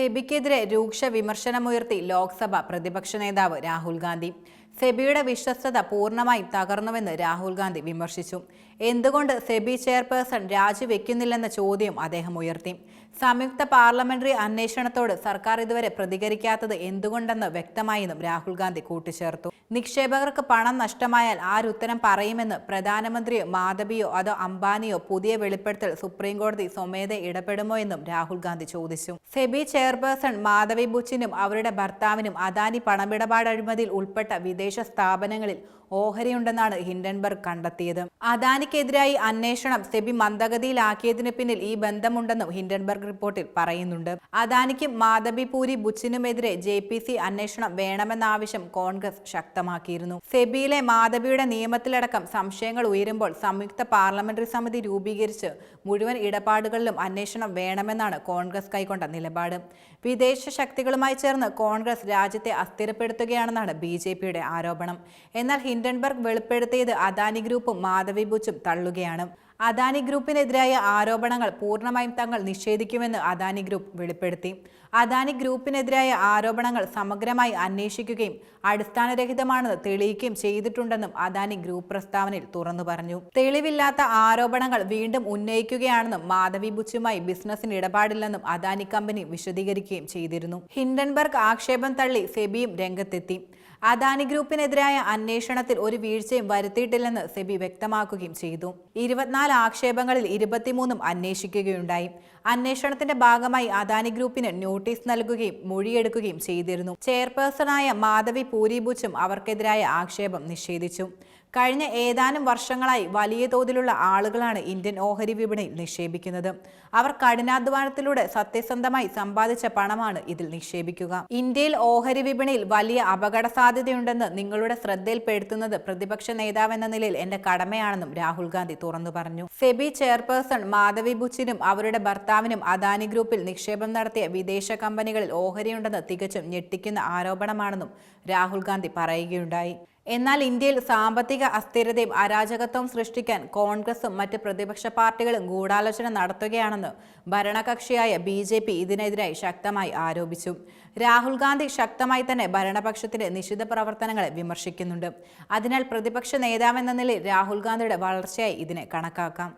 സെബിക്കെതിരെ രൂക്ഷ വിമർശനമുയർത്തി ലോക്സഭ പ്രതിപക്ഷ നേതാവ് രാഹുൽ ഗാന്ധി. സെബിയുടെ വിശ്വസ്തത പൂർണമായും തകർന്നുവെന്ന് രാഹുൽ ഗാന്ധി വിമർശിച്ചു. എന്തുകൊണ്ട് സെബി ചെയർപേഴ്സൺ രാജിവെക്കുന്നില്ലെന്ന ചോദ്യം അദ്ദേഹം ഉയർത്തി. സംയുക്ത പാർലമെന്ററി അന്വേഷണത്തോട് സർക്കാർ ഇതുവരെ പ്രതികരിക്കാത്തത് എന്തുകൊണ്ടെന്ന് വ്യക്തമായെന്നും രാഹുൽ ഗാന്ധി കൂട്ടിച്ചേർത്തു. നിക്ഷേപകർക്ക് പണം നഷ്ടമായാൽ ആരുത്തരം പറയുമെന്ന് പ്രധാനമന്ത്രിയോ മാധവിയോ അതോ അംബാനിയോ പുതിയ വെളിപ്പെടുത്തൽ സുപ്രീംകോടതി സ്വമേധ ഇടപെടുമോ എന്നും രാഹുൽ ഗാന്ധി ചോദിച്ചു. സെബി ചെയർപേഴ്സൺ മാധവി ബുച്ചിനും അവരുടെ ഭർത്താവിനും അദാനി പണമിടപാട് അഴിമതിയിൽ ഉൾപ്പെട്ട വിദേശ സ്ഥാപനങ്ങളിൽ ഓഹരിയുണ്ടെന്നാണ് ഹിൻഡൻബർഗ് കണ്ടെത്തിയത്. അദാനിക്കെതിരായി അന്വേഷണം സെബി മന്ദഗതിയിലാക്കിയതിന് പിന്നിൽ ഈ ബന്ധമുണ്ടെന്നും ഹിൻഡൻബർഗ് റിപ്പോർട്ടിൽ പറയുന്നുണ്ട്. അദാനിക്കും മാധബിപൂരി ബുച്ചിനുമെതിരെ ജെ പി സി അന്വേഷണം വേണമെന്നാവശ്യം കോൺഗ്രസ് ശക്തമാക്കിയിരുന്നു. സെബിയിലെ മാധബിയുടെ നിയമത്തിലടക്കം സംശയങ്ങൾ ഉയരുമ്പോൾ സംയുക്ത പാർലമെന്ററി സമിതി രൂപീകരിച്ച് മുഴുവൻ ഇടപാടുകളിലും അന്വേഷണം വേണമെന്നാണ് കോൺഗ്രസ് കൈക്കൊണ്ട നിലപാട്. വിദേശ ശക്തികളുമായി ചേർന്ന് കോൺഗ്രസ് രാജ്യത്തെ അസ്ഥിരപ്പെടുത്തുകയാണെന്നാണ് ബി ജെ പിയുടെ ആരോപണം. എന്നാൽ ഹിൻഡൻബർഗ് വെളിപ്പെടുത്തിയത് അദാനി ഗ്രൂപ്പും മാധവി ബുച്ചും തള്ളുകയാണ്. അദാനി ഗ്രൂപ്പിനെതിരായ ആരോപണങ്ങൾ പൂർണമായും തങ്ങൾ നിഷേധിക്കുമെന്ന് അദാനി ഗ്രൂപ്പ് വെളിപ്പെടുത്തി. അദാനി ഗ്രൂപ്പിനെതിരായ ആരോപണങ്ങൾ സമഗ്രമായി അന്വേഷിക്കുകയും അടിസ്ഥാനരഹിതമാണെന്ന് തെളിയിക്കുകയും ചെയ്തിട്ടുണ്ടെന്നും അദാനി ഗ്രൂപ്പ് പ്രസ്താവനയിൽ തുറന്നു പറഞ്ഞു. തെളിവില്ലാത്ത ആരോപണങ്ങൾ വീണ്ടും ഉന്നയിക്കുകയാണെന്നും മാധവി ബുച്ചുമായി ബിസിനസ്സിന് ഇടപാടില്ലെന്നും അദാനി കമ്പനി വിശദീകരിക്കുകയും ചെയ്തിരുന്നു. ഹിൻഡൻബർഗ് ആക്ഷേപം തള്ളി സെബിയും രംഗത്തെത്തി. അദാനി ഗ്രൂപ്പിനെതിരായ അന്വേഷണത്തിൽ ഒരു വീഴ്ചയും വരുത്തിയിട്ടില്ലെന്ന് സെബി വ്യക്തമാക്കുകയും ചെയ്തു. ഇരുപത്തിനാല് ആക്ഷേപങ്ങളിൽ ഇരുപത്തിമൂന്നും അന്വേഷിക്കുകയുണ്ടായി. അന്വേഷണത്തിന്റെ ഭാഗമായി അദാനി ഗ്രൂപ്പിന് നോട്ടീസ് നൽകുകയും മൊഴിയെടുക്കുകയും ചെയ്തിരുന്നു. ചെയർപേഴ്സണായ മാധവി പൂരിബുച്ചും അവർക്കെതിരായ ആക്ഷേപം നിഷേധിച്ചു. കഴിഞ്ഞ ഏതാനും വർഷങ്ങളായി വലിയ തോതിലുള്ള ആളുകളാണ് ഇന്ത്യൻ ഓഹരി വിപണിയിൽ നിക്ഷേപിക്കുന്നത്. അവർ കഠിനാധ്വാനത്തിലൂടെ സത്യസന്ധമായി സമ്പാദിച്ച പണമാണ് ഇതിൽ നിക്ഷേപിക്കുക. ഇന്ത്യയിൽ ഓഹരി വിപണിയിൽ വലിയ അപകട സാധ്യതയുണ്ടെന്ന് നിങ്ങളുടെ ശ്രദ്ധയിൽപ്പെടുത്തുന്നത് പ്രതിപക്ഷ നേതാവെന്ന നിലയിൽ എന്റെ കടമയാണെന്നും രാഹുൽ ഗാന്ധി തുറന്നു പറഞ്ഞു. സെബി ചെയർപേഴ്സൺ മാധവി ബുച്ചിനും അവരുടെ ഭർത്താവിനും അദാനി ഗ്രൂപ്പിൽ നിക്ഷേപം നടത്തിയ വിദേശ കമ്പനികളിൽ ഓഹരിയുണ്ടെന്ന് തികച്ചും ഞെട്ടിക്കുന്ന ആരോപണമാണെന്നും രാഹുൽ ഗാന്ധി പറയുകയുണ്ടായി. എന്നാൽ ഇന്ത്യയിൽ സാമ്പത്തിക അസ്ഥിരതയും അരാജകത്വവും സൃഷ്ടിക്കാൻ കോൺഗ്രസും മറ്റ് പ്രതിപക്ഷ പാർട്ടികളും ഗൂഢാലോചന നടത്തുകയാണെന്ന് ഭരണകക്ഷിയായ ബി ജെ പി ഇതിനെതിരായി ശക്തമായി ആരോപിച്ചു. രാഹുൽ ഗാന്ധി ശക്തമായി തന്നെ ഭരണപക്ഷത്തിന്റെ നിശിത പ്രവർത്തനങ്ങളെ വിമർശിക്കുന്നുണ്ട്. അതിനാൽ പ്രതിപക്ഷ നേതാവെന്ന നിലയിൽ രാഹുൽ ഗാന്ധിയുടെ വളർച്ചയായി ഇതിനെ കണക്കാക്കാം.